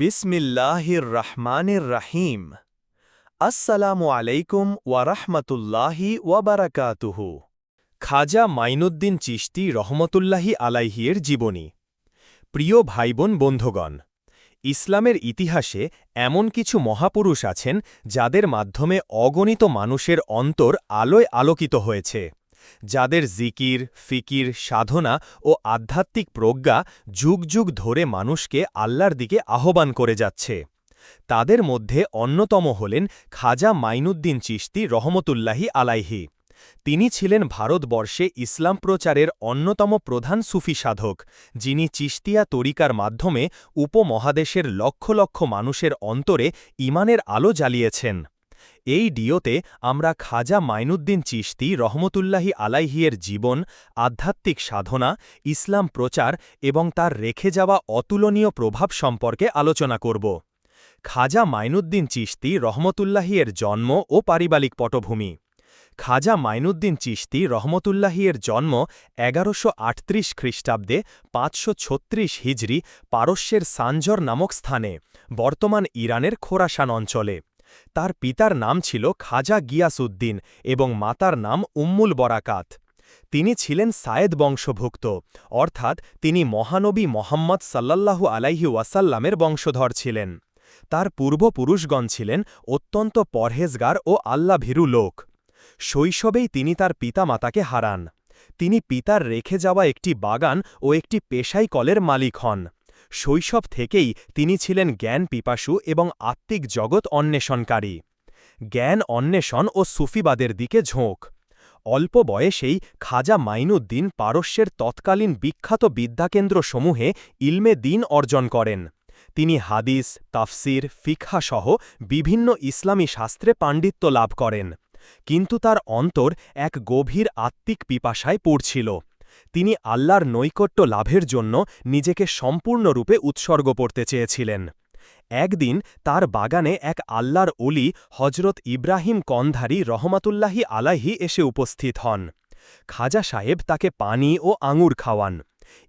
বিসমিল্লাহির রহমানির রাহিম আসসালামু আলাইকুম ওয়ারহমতুল্লাহি ওয়াবারাকাতুহু খাজা মাইনুদ্দিন চিশতি রহমতুল্লাহি আলাইহিয়ের জীবনী। প্রিয় ভাইবোন বন্ধুগণ, ইসলামের ইতিহাসে এমন কিছু মহাপুরুষ আছেন যাদের মাধ্যমে অগণিত মানুষের অন্তর আলোয় আলোকিত হয়েছে। যাদের জিকির, ফিকির, সাধনা ও আধ্যাত্মিক প্রজ্ঞা যুগ যুগ ধরে মানুষকে আল্লাহর দিকে আহ্বান করে যাচ্ছে। তাদের মধ্যে অন্যতম হলেন খাজা মাইনুদ্দিন চিশতি রহমতুল্লাহি আলাইহি। তিনি ছিলেন ভারতবর্ষে ইসলাম প্রচারের অন্যতম প্রধান সুফি সাধক, যিনি চিস্তিয়া তরিকার মাধ্যমে উপমহাদেশের লক্ষ লক্ষ মানুষের অন্তরে ইমানের আলো জ্বালিয়েছেন। এই ডিওতে আমরা খাজা মাইনুদ্দিন চিশতি রহমতুল্লাহি আলাইহিয়ের জীবন, আধ্যাত্মিক সাধনা, ইসলাম প্রচার এবং তার রেখে যাওয়া অতুলনীয় প্রভাব সম্পর্কে আলোচনা করব। খাজা মাইনুদ্দিন চিশতি রহমতুল্লাহিয়ের জন্ম ও পারিবারিক পটভূমি। খাজা মাইনুদ্দিন চিশতি রহমতুল্লাহিয়ের জন্ম এগারোশো আটত্রিশ খ্রিস্টাব্দে পাঁচশো ছত্রিশ হিজড়ি পারস্যের সানজর নামক স্থানে, বর্তমান ইরানের খোরাসান অঞ্চলে। তার পিতার নাম ছিল খাজা গিয়াসুদ্দিন এবং মাতার নাম উম্মুল বরাকাত। তিনি ছিলেন সায়েদ বংশভুক্ত, অর্থাৎ তিনি মহানবী মোহাম্মদ সাল্লাল্লাহু আলাইহি ওয়াসাল্লামের বংশধর ছিলেন। তার পূর্বপুরুষগণ ছিলেন অত্যন্ত পরহেজগার ও আল্লাভীরু লোক। শৈশবেই তিনি তার পিতামাতাকে হারান। তিনি পিতার রেখে যাওয়া একটি বাগান ও একটি পেশাই কলের মালিক হন। শৈশব থেকেই তিনি ছিলেন জ্ঞান পিপাসু এবং আত্মিক জগৎ অন্বেষণকারী। জ্ঞান অন্বেষণ ও সুফিবাদের দিকে ঝোঁক। অল্প বয়সেই খাজা মাইনুদ্দিন পারস্যের তৎকালীন বিখ্যাত বিদ্যাকেন্দ্রসমূহে ইলমে দিন অর্জন করেন। তিনি হাদিস, তাফসির ফিকহাসহ বিভিন্ন ইসলামী শাস্ত্রে পাণ্ডিত্য লাভ করেন। কিন্তু তার অন্তর এক গভীর আত্মিক পিপাসায় পড়ছিল। তিনি আল্লাহর নৈকট্য লাভের জন্য নিজেকে সম্পূর্ণরূপে উৎসর্গ করতে চেয়েছিলেন। একদিন তার বাগানে এক আল্লাহর অলি হজরত ইব্রাহিম কন্ধারী রহমাতুল্লাহি আলাহি এসে উপস্থিত হন। খাজা সাহেব তাকে পানি ও আঙুর খাওয়ান।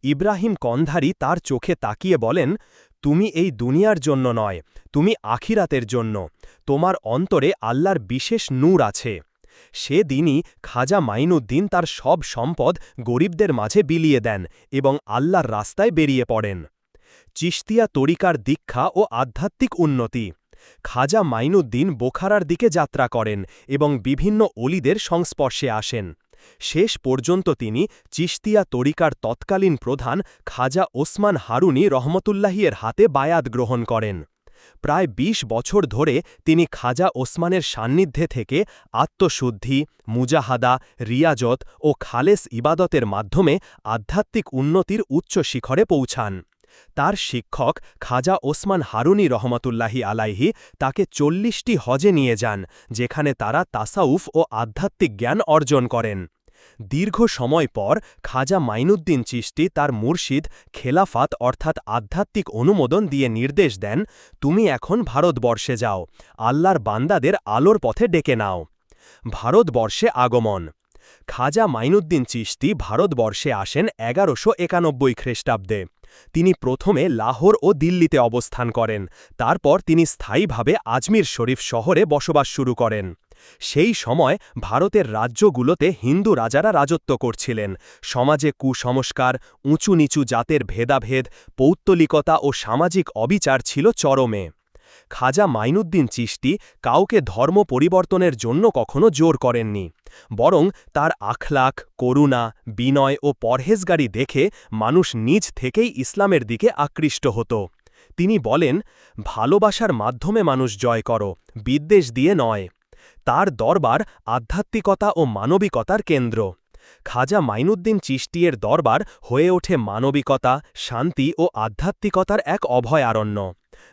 ইব্রাহিম কন্ধারী তার চোখে তাকিয়ে বলেন, তুমি এই দুনিয়ার জন্য নয়, তুমি আখিরাতের জন্য। তোমার অন্তরে আল্লাহর বিশেষ নূর আছে। সে দিনই খাজা মাইনুদ্দিন তার সব সম্পদ গরিবদের মাঝে বিলিয়ে দেন এবং আল্লাহর রাস্তায় বেরিয়ে পড়েন। চিস্তিয়া তরিকার দীক্ষা ও আধ্যাত্মিক উন্নতি। খাজা মাইনুদ্দিন বোখারার দিকে যাত্রা করেন এবং বিভিন্ন অলিদের সংস্পর্শে আসেন। শেষ পর্যন্ত তিনি চিস্তিয়া তরিকার তৎকালীন প্রধান খাজা ওসমান হারুনি রহমতুল্লাহিয়ের হাতে বায়াত গ্রহণ করেন। প্রায় ২০ বছর ধরে তিনি খাজা ওসমানের সান্নিধ্যে থেকে আত্মশুদ্ধি, মুজাহাদা, রিয়াজত ও খালেস ইবাদতের মাধ্যমে আধ্যাত্মিক উন্নতির উচ্চ শিখরে পৌঁছান। তার শিক্ষক খাজা ওসমান হারুনি রহমতুল্লাহি আলাইহি তাকে চল্লিশটি হজে নিয়ে যান, যেখানে তারা তাসাউফ ও আধ্যাত্মিক জ্ঞান অর্জন করেন। দীর্ঘ সময় পর খাজা মাইনুদ্দিন চিশতি তার মুর্শিদ খেলাফাত অর্থাৎ আধ্যাত্মিক অনুমোদন দিয়ে নির্দেশ দেন, তুমি এখন ভারতবর্ষে যাও, আল্লাহর বান্দাদের আলোর পথে ডেকে নাও। ভারতবর্ষে আগমন। খাজা মাইনুদ্দিন চিশতি ভারতবর্ষে আসেন এগারোশো একানব্বই খ্রিস্টাব্দে। তিনি প্রথমে লাহোর ও দিল্লিতে অবস্থান করেন। তারপর তিনি স্থায়ীভাবে আজমির শরীফ শহরে বসবাস শুরু করেন। সেই সময় ভারতের রাজ্যগুলোতে হিন্দু রাজারা রাজত্ব করছিলেন। সমাজে কুসংস্কার, উঁচু নিচু জাতের ভেদাভেদ, পৌত্তলিকতা ও সামাজিক অবিচার ছিল চরমে। খাজা মাইনুদ্দিন চিশতি কাউকে ধর্ম পরিবর্তনের জন্য কখনো জোর করেননি, বরং তার আখলাক করুণা, বিনয় ও পরহেজগারি দেখে মানুষ নিজ থেকেই ইসলামের দিকে আকৃষ্ট হতো। তিনি বলেন, ভালোবাসার মাধ্যমে মানুষ জয় করো, বিদ্বেষ দিয়ে নয়। তার দরবার আধ্যাত্মিকতা ও মানবিকতার কেন্দ্র। খাজা মাইনুদ্দিন চিষ্টিয়ের দরবার হয়ে ওঠে মানবিকতা, শান্তি ও আধ্যাত্মিকতার এক অভয়ারণ্য।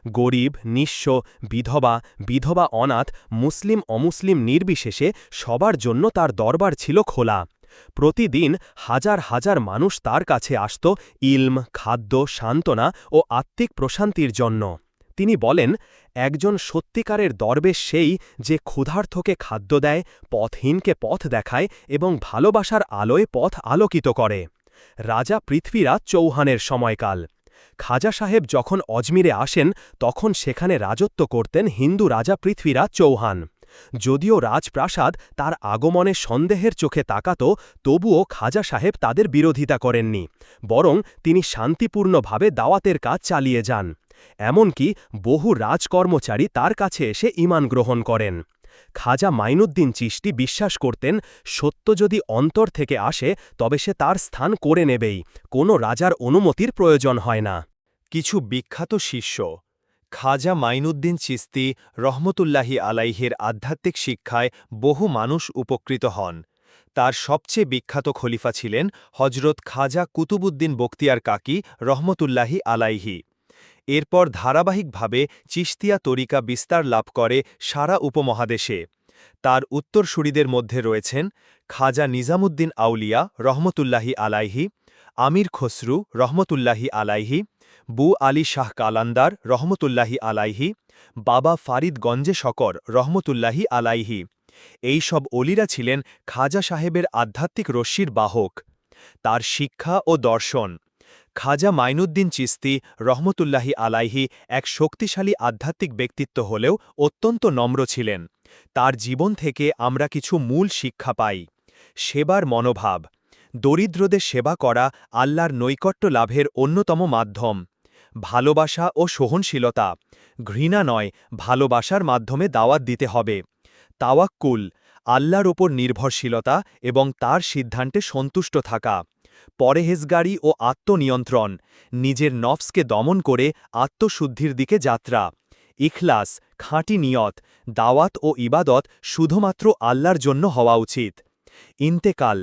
গরিব, নিঃস্ব, বিধবা বিধবা অনাথ, মুসলিম, অমুসলিম নির্বিশেষে সবার জন্য তার দরবার ছিল খোলা। প্রতিদিন হাজার হাজার মানুষ তার কাছে আসত ইলম, খাদ্য, সান্ত্বনা ও আত্মিক প্রশান্তির জন্য। তিনি বলেন, একজন সত্যিকারের দরবেশ সেই যে ক্ষুধার্থকে খাদ্য দেয়, পথহীনকে পথ দেখায় এবং ভালোবাসার আলোয় পথ আলোকিত করে। রাজা পৃথ্বীরাজ চৌহানের সময়কাল। খাজা সাহেব যখন অজমিরে আসেন, তখন সেখানে রাজত্ব করতেন হিন্দু রাজা পৃথ্বীরাজ চৌহান। যদিও রাজপ্রাসাদ তার আগমনে সন্দেহের চোখে তাকাত, তবুও খাজা সাহেব তাদের বিরোধিতা করেননি, বরং তিনি শান্তিপূর্ণভাবে দাওয়াতের কাজ চালিয়ে যান। এমনকি বহু রাজকর্মচারী তার কাছে এসে ইমান গ্রহণ করেন। খাজা মাইনুদ্দিন চিশতি বিশ্বাস করতেন, সত্য যদি অন্তর থেকে আসে, তবে সে তার স্থান করে নেবেই, কোনো রাজার অনুমতির প্রয়োজন হয় না। কিছু বিখ্যাত শিষ্য, খাজা মাইনুদ্দিন চিস্তি রহমতুল্লাহি আলাইহের আধ্যাত্মিক শিক্ষায় বহু মানুষ উপকৃত হন। তার সবচেয়ে বিখ্যাত খলিফা ছিলেন হজরত খাজা কুতুবুদ্দিন বক্তিয়ার কাকি রহমতুল্লাহি আলাইহি। এরপর ধারাবাহিকভাবে চিস্তিয়া তরিকা বিস্তার লাভ করে সারা উপমহাদেশে। তার উত্তরসূরিদের মধ্যে রয়েছেন খাজা নিজামুদ্দিন আউলিয়া রহমতুল্লাহি আলাইহি আমির খসরু রহমতুল্লাহি আলাইহি, বু আলী শাহ কালান্দার রহমতুল্লাহি আলাইহি, বাবা ফারিদ গঞ্জে শকর রহমতুল্লাহি আলাইহি। এই সব অলিরা ছিলেন খাজা সাহেবের আধ্যাত্মিক রশ্মির বাহক। তার শিক্ষা ও দর্শন। খাজা মাইনুদ্দিন চিস্তি রহমতুল্লাহি আলাইহি এক শক্তিশালী আধ্যাত্মিক ব্যক্তিত্ব হলেও অত্যন্ত নম্র ছিলেন। তার জীবন থেকে আমরা কিছু মূল শিক্ষা পাই। সেবার মনোভাব। দরিদ্রদের সেবা করা আল্লাহর নৈকট্য লাভের অন্যতম মাধ্যম। ভালোবাসা ও সহনশীলতা। ঘৃণা নয়, ভালোবাসার মাধ্যমে দাওয়াত দিতে হবে। তাওয়াক্কুল, আল্লাহর ওপর নির্ভরশীলতা এবং তার সিদ্ধান্তে সন্তুষ্ট থাকা। পরেহেজগাড়ি ও আত্মনিয়ন্ত্রণ, নিজের নফসকে দমন করে আত্মশুদ্ধির দিকে যাত্রা। ইখলাস, খাঁটি নিয়ত, দাওয়াত ও ইবাদত শুধুমাত্র আল্লাহর জন্য হওয়া উচিত। ইন্তেকাল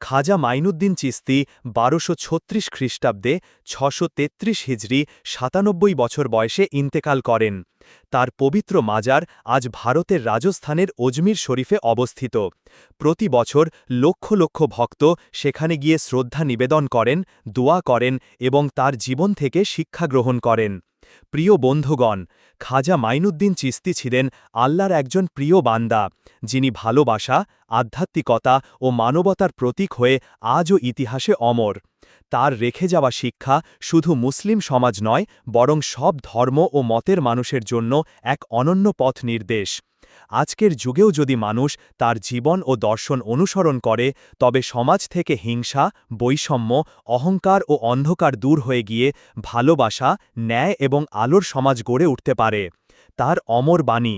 খাজা মাইনুদ্দিন চিস্তি বারোশো ছত্রিশ খ্রিস্টাব্দে ছশো তেত্রিশ হিজড়ি সাতানব্বই বছর বয়সে ইন্তেকাল করেন। তার পবিত্র মাজার আজ ভারতের রাজস্থানের অজমির শরীফে অবস্থিত। প্রতি বছর লক্ষ লক্ষ ভক্ত সেখানে গিয়ে শ্রদ্ধা নিবেদন করেন, দোয়া করেন এবং তার জীবন থেকে শিক্ষা গ্রহণ করেন। প্রিয় বন্ধুগণ, খাজা মাইনুদ্দিন চিস্তি ছিলেন আল্লাহর একজন প্রিয় বান্দা, যিনি ভালোবাসা, আধ্যাত্মিকতা ও মানবতার প্রতীক হয়ে আজও ইতিহাসে অমর। তার রেখে যাওয়া শিক্ষা শুধু মুসলিম সমাজ নয়, বরং সব ধর্ম ও মতের মানুষের জন্য এক অনন্য পথ নির্দেশ। আজকের যুগেও যদি মানুষ তার জীবন ও দর্শন অনুসরণ করে, তবে সমাজ থেকে হিংসা, বৈষম্য, অহংকার ও অন্ধকার দূর হয়ে গিয়ে ভালোবাসা, ন্যায় এবং আলোর সমাজ গড়ে উঠতে পারে। তার অমর বাণী,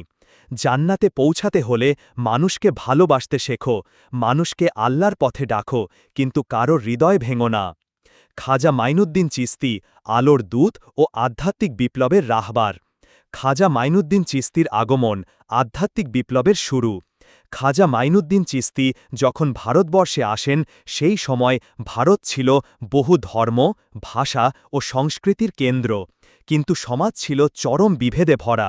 জান্নাতে পৌঁছাতে হলে মানুষকে ভালোবাসতে শেখো, মানুষকে আল্লাহর পথে ডাকো, কিন্তু কারও হৃদয় ভেঙো না। খাজা মাইনুদ্দিন চিস্তি, আলোর দূত ও আধ্যাত্মিক বিপ্লবের রাহবার। খাজা মাইনুদ্দিন চিস্তির আগমন আধ্যাত্মিক বিপ্লবের শুরু। খাজা মাইনুদ্দিন চিস্তি যখন ভারতবর্ষে আসেন, সেই সময় ভারত ছিল বহু ধর্ম, ভাষা ও সংস্কৃতির কেন্দ্র। কিন্তু সমাজ ছিল চরম বিভেদে ভরা।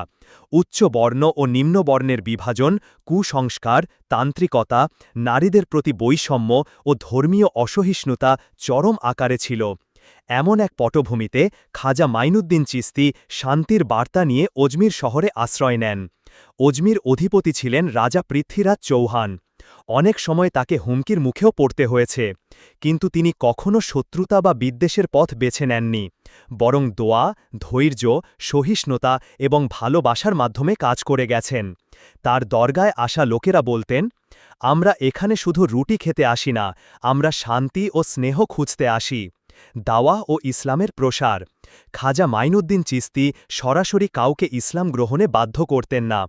উচ্চ বর্ণ ও নিম্নবর্ণের বিভাজন, কুসংস্কার, তান্ত্রিকতা, নারীদের প্রতি বৈষম্য ও ধর্মীয় অসহিষ্ণুতা চরম আকারে ছিল। এমন এক পটভূমিতে খাজা মাইনুদ্দিন চিস্তি শান্তির বার্তা নিয়ে অজমির শহরে আশ্রয় নেন। অজমির অধিপতি ছিলেন রাজা পৃথ্বীরাজ চৌহান। অনেক সময় তাকে হুমকির মুখেও পড়তে হয়েছে। কিন্তু তিনি কখনও শত্রুতা বা বিদ্বেষের পথ বেছে নেননি। বরং দোয়া, ধৈর্য, সহিষ্ণুতা এবং ভালোবাসার মাধ্যমে কাজ করে গেছেন। তার দরগায় আসা লোকেরা বলতেন, আমরা এখানে শুধু রুটি খেতে আসি না, আমরা শান্তি ও স্নেহ খুঁজতে আসি। দাওয়া ও ইসলামের প্রসার। খাজা মাইনুদ্দিন চিস্তি সরাসরি কাউকে ইসলাম গ্রহণে বাধ্য করতেন না।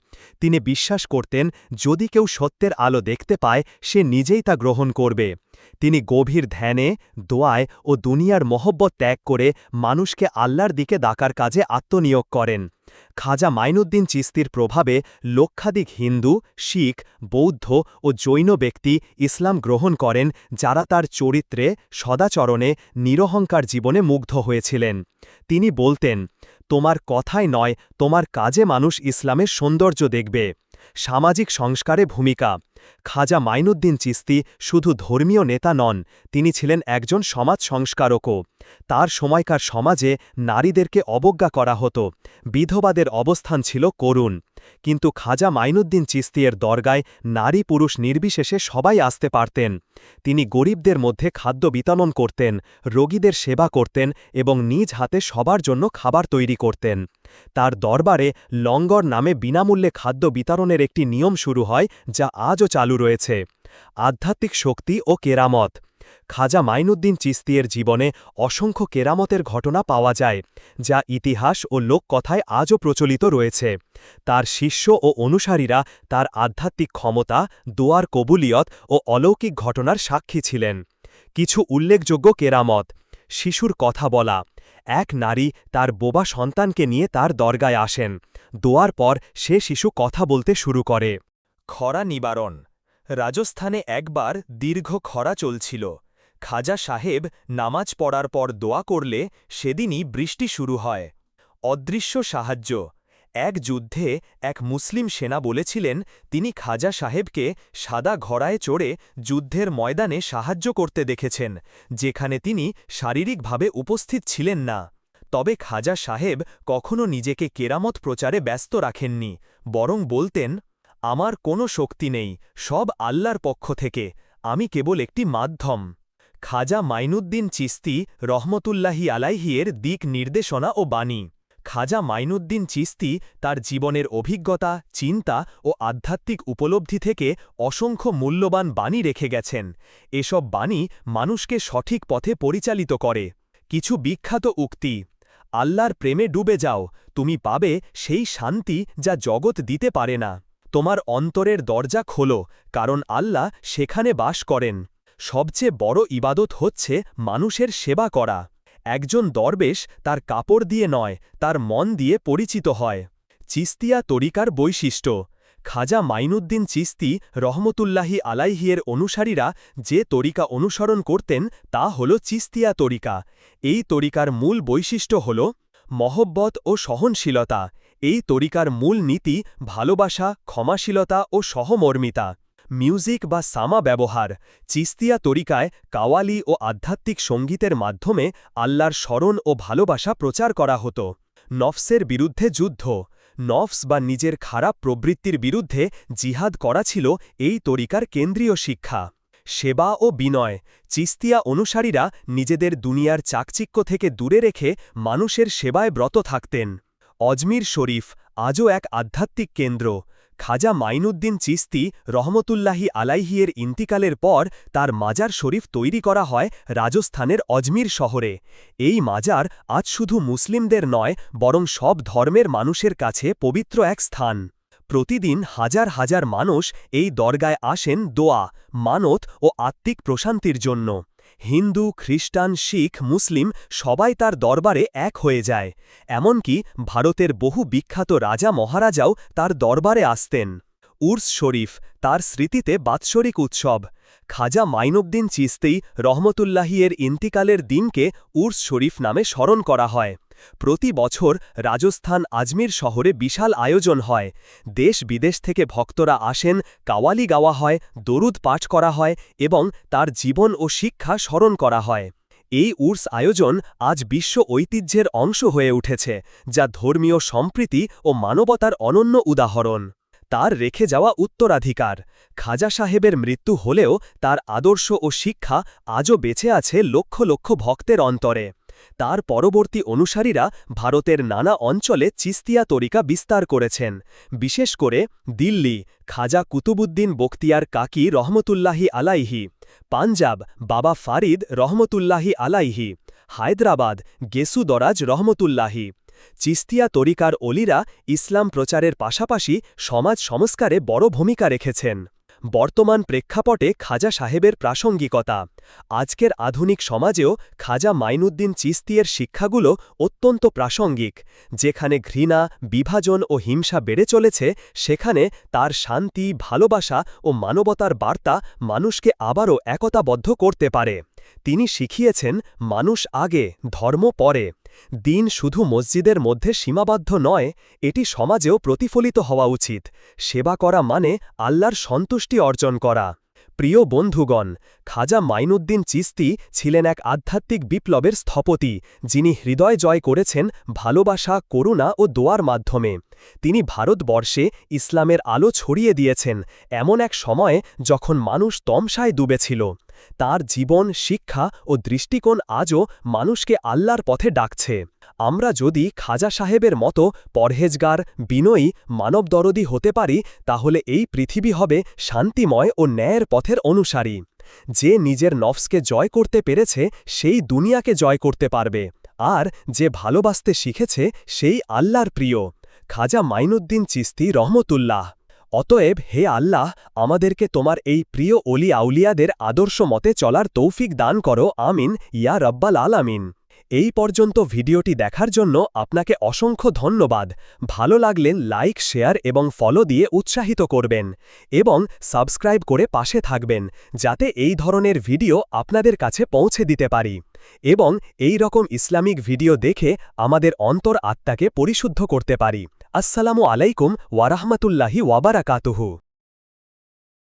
তিনি বিশ্বাস করতেন, যদি কেউ সত্যের আলো দেখতে পায়, সে নিজেই তা গ্রহণ করবে। তিনি গভীর ধ্যানে, দোয়ায় ও দুনিয়ার মহব্বত ত্যাগ করে মানুষকে আল্লাহর দিকে ডাকার কাজে আত্মনিয়োগ করেন। খাজা মাইনুদ্দিন চিস্তির প্রভাবে লক্ষাধিক হিন্দু, শিখ, বৌদ্ধ ও জৈন ব্যক্তি ইসলাম গ্রহণ করেন, যারা তার চরিত্রে, সদাচরণে, নিরহংকার জীবনে মুগ্ধ হয়েছিলেন। তিনি বলতেন, তোমার কথায় নয়, তোমার কাজে মানুষ ইসলামের সৌন্দর্য দেখবে। সামাজিক সংস্কারে ভূমিকা। খাজা মাইনুদ্দিন চিস্তি শুধু ধর্মীয় নেতা নন, তিনি ছিলেন একজন সমাজ সংস্কারকও। তার সময়কার সমাজে নারীদেরকে অবজ্ঞা করা হতো। বিধবাদের অবস্থান ছিল করুণ। কিন্তু খাজা মাইনুদ্দিন চিস্তিয়ের দরগায় নারী পুরুষ নির্বিশেষে সবাই আসতে পারতেন। তিনি গরিবদের মধ্যে খাদ্য বিতরণ করতেন, রোগীদের সেবা করতেন এবং নিজ হাতে সবার জন্য খাবার তৈরি করতেন। তার দরবারে লঙ্গর নামে বিনামূল্যে খাদ্য বিতরণের একটি নিয়ম শুরু হয়, যা আজও চালু রয়েছে। আধ্যাত্মিক শক্তি ও কেরামত। খাজা মাইনুদ্দিন চিস্তিয়ের জীবনে অসংখ্য কেরামতের ঘটনা পাওয়া যায়, যা ইতিহাস ও লোককথায় আজও প্রচলিত রয়েছে। তার শিষ্য ও অনুসারীরা তার আধ্যাত্মিক ক্ষমতা, দোয়ার কবুলিয়ত ও অলৌকিক ঘটনার সাক্ষী ছিলেন। কিছু উল্লেখযোগ্য কেরামত, শিশুর কথা বলা, এক নারী তার বোবা সন্তানকে নিয়ে তার দরগায় আসেন, দোয়ার পর সে শিশু কথা বলতে শুরু করে। খরা নিবারণ, রাজস্থানে একবার দীর্ঘ খরা চলছিল। খাজা সাহেব নামাজ পড়ার পর দোয়া করলে সেদিনই বৃষ্টি শুরু হয়। অদৃশ্য সাহায্য। এক যুদ্ধে এক মুসলিম সেনা বলেছিলেন, তিনি খাজা সাহেবকে সাদা ঘোড়ায় চড়ে যুদ্ধের ময়দানে সাহায্য করতে দেখেছেন, যেখানে তিনি শারীরিকভাবে উপস্থিত ছিলেন না। তবে খাজা সাহেব কখনও নিজেকে কেরামত প্রচারে ব্যস্ত রাখেননি, বরং বলতেন, আমার কোনো শক্তি নেই, সব আল্লাহর পক্ষ থেকে, আমি কেবল একটি মাধ্যম। খাজা মাইনুদ্দিন চিস্তি রহমতুল্লাহি আলাইহিয়ের দিক নির্দেশনা ও বাণী। খাজা মাইনুদ্দিন চিস্তি তার জীবনের অভিজ্ঞতা, চিন্তা ও আধ্যাত্মিক উপলব্ধি থেকে অসংখ্য মূল্যবান বাণী রেখে গেছেন। এসব বাণী মানুষকে সঠিক পথে পরিচালিত করে। কিছু বিখ্যাত উক্তি, আল্লাহর প্রেমে ডুবে যাও, তুমি পাবে সেই শান্তি যা জগৎ দিতে পারে না। তোমার অন্তরের দরজা খোলো, কারণ আল্লাহ সেখানে বাস করেন। সবচেয়ে বড় ইবাদত হচ্ছে মানুষের সেবা করা। একজন দরবেশ তার কাপড় দিয়ে নয়, তার মন দিয়ে পরিচিত হয়। চিস্তিয়া তরিকার বৈশিষ্ট্য, খাজা মাইনুদ্দিন চিস্তি রহমতুল্লাহি আলাইহিয়ের অনুসারীরা যে তরিকা অনুসরণ করতেন তা হল চিস্তিয়া তরিকা। এই তরিকার মূল বৈশিষ্ট্য হল মহব্বত ও সহনশীলতা। এই তরিকার মূল নীতি ভালোবাসা, ক্ষমাশীলতা ও সহমর্মিতা। মিউজিক বা সামা ব্যবহার, চিস্তিয়া তরিকায় কাওয়ালি ও আধ্যাত্মিক সঙ্গীতের মাধ্যমে আল্লাহর স্মরণ ও ভালোবাসা প্রচার করা হতো। নফসের বিরুদ্ধে যুদ্ধ, নফস বা নিজের খারাপ প্রবৃত্তির বিরুদ্ধে জিহাদ করা ছিল এই তরিকার কেন্দ্রীয় শিক্ষা। সেবা ও বিনয়, চিস্তিয়া অনুসারীরা নিজেদের দুনিয়ার চাকচিক্য থেকে দূরে রেখে মানুষের সেবায় ব্রত থাকতেন। অজমির শরীফ আজও এক আধ্যাত্মিক কেন্দ্র। খাজা মাইনুদ্দিন চিস্তি রহমতুল্লাহি আলাইহিয়ের ইন্তিকালের পর তার মাজার শরীফ তৈরি করা হয় রাজস্থানের অজমির শহরে। এই মাজার আজ শুধু মুসলিমদের নয়, বরং সব ধর্মের মানুষের কাছে পবিত্র এক স্থান। প্রতিদিন হাজার হাজার মানুষ এই দরগায় আসেন দোয়া, মানত ও আত্মিক প্রশান্তির জন্য। হিন্দু, খ্রিস্টান, শিখ, মুসলিম সবাই তার দরবারে এক হয়ে যায়। এমনকি ভারতের বহু বিখ্যাত রাজা মহারাজাও তার দরবারে আসতেন। উর্স শরীফ, তার স্মৃতিতে বাৎসরিক উৎসব। খাজা মাইনুদ্দিন চিস্তেই রহমতুল্লাহিয়ের ইন্তিকালের দিনকে উর্স শরীফ নামে স্মরণ করা হয়। প্রতি বছর রাজস্থান আজমির শহরে বিশাল আয়োজন হয়। দেশ বিদেশ থেকে ভক্তরা আসেন, কাওয়ালি গাওয়া হয়, দরুদ পাঠ করা হয় এবং তার জীবন ও শিক্ষা স্মরণ করা হয়। এই উর্স আয়োজন আজ বিশ্ব ঐতিহ্যের অংশ হয়ে উঠেছে, যা ধর্মীয় সম্প্রীতি ও মানবতার অনন্য উদাহরণ। তার রেখে যাওয়া উত্তরাধিকার। খাজা সাহেবের মৃত্যু হলেও তার আদর্শ ও শিক্ষা আজও বেঁচে আছে লক্ষ লক্ষ ভক্তের অন্তরে। তার পরবর্তী অনুসারীরা ভারতের নানা অঞ্চলে চিস্তিয়া তরিকা বিস্তার করেছেন। বিশেষ করে দিল্লি, খাজা কুতুবুদ্দিন বখতিয়ার কাকি রহমতুল্লাহি আলাইহি, পাঞ্জাব, বাবা ফারিদ রহমতুল্লাহি আলাইহি, হায়দ্রাবাদ গেসু দরাজ রহমতুল্লাহি। চিস্তিয়া তরিকার অলিরা ইসলাম প্রচারের পাশাপাশি সমাজ সংস্কারে বড় ভূমিকা রেখেছেন। বর্তমান প্রেক্ষাপটে খাজা সাহেবের প্রাসঙ্গিকতা। আজকের আধুনিক সমাজেও খাজা মাইনুদ্দিন চিস্তিয়ের শিক্ষাগুলো অত্যন্ত প্রাসঙ্গিক। যেখানে ঘৃণা, বিভাজন ও হিংসা বেড়ে চলেছে, সেখানে তার শান্তি, ভালোবাসা ও মানবতার বার্তা মানুষকে আবারও একতাবদ্ধ করতে পারে। তিনি শিখিয়েছেন, মানুষ আগে, ধর্ম পরে। দিন শুধু মসজিদের মধ্যে সীমাবদ্ধ নয়, এটি সমাজেও প্রতিফলিত হওয়া উচিত। সেবা করা মানে আল্লাহর সন্তুষ্টি অর্জন করা। প্রিয় বন্ধুগণ, খাজা মাইনুদ্দিন চিস্তি ছিলেন এক আধ্যাত্মিক বিপ্লবের স্থপতি, যিনি হৃদয় জয় করেছেন ভালোবাসা, করুণা ও দোয়ার মাধ্যমে। তিনি ভারতবর্ষে ইসলামের আলো ছড়িয়ে দিয়েছেন এমন এক সময়ে যখন মানুষ তমসায় ডুবেছিল। তার জীবন, শিক্ষা ও দৃষ্টিকোণ আজও মানুষকে আল্লাহর পথে ডাকছে। আমরা যদি খাজা সাহেবের মতো পরহেজগার, বিনয়ী, মানবদরদি হতে পারি, তাহলে এই পৃথিবী হবে শান্তিময় ও ন্যায়ের পথের অনুসারী। যে নিজের নফসকে জয় করতে পেরেছে, সেই দুনিয়াকে জয় করতে পারবে। আর যে ভালোবাসতে শিখেছে, সেই আল্লাহর প্রিয়। খাজা মাইনুদ্দিন চিস্তি রহমতুল্লাহ। অতএব হে আল্লাহ, আমাদেরকে তোমার এই প্রিয় অলি আউলিয়াদের আদর্শ মতে চলার তৌফিক দান করো, আমিন, ইয়া রব্বাল আলামিন। এই পর্যন্ত ভিডিওটি দেখার জন্য আপনাকে অসংখ্য ধন্যবাদ। ভালো লাগলে লাইক, শেয়ার এবং ফলো দিয়ে উৎসাহিত করবেন এবং সাবস্ক্রাইব করে পাশে থাকবেন যাতে এই ধরনের ভিডিও আপনাদের কাছে পৌঁছে দিতে পারি এবং এই রকম ইসলামিক ভিডিও দেখে আমাদের অন্তর আত্মাকে পরিশুদ্ধ করতে পারি। আসসালামু আলাইকুম ওয়ারাহমাতুল্লাহি ওয়াবারাকাতুহু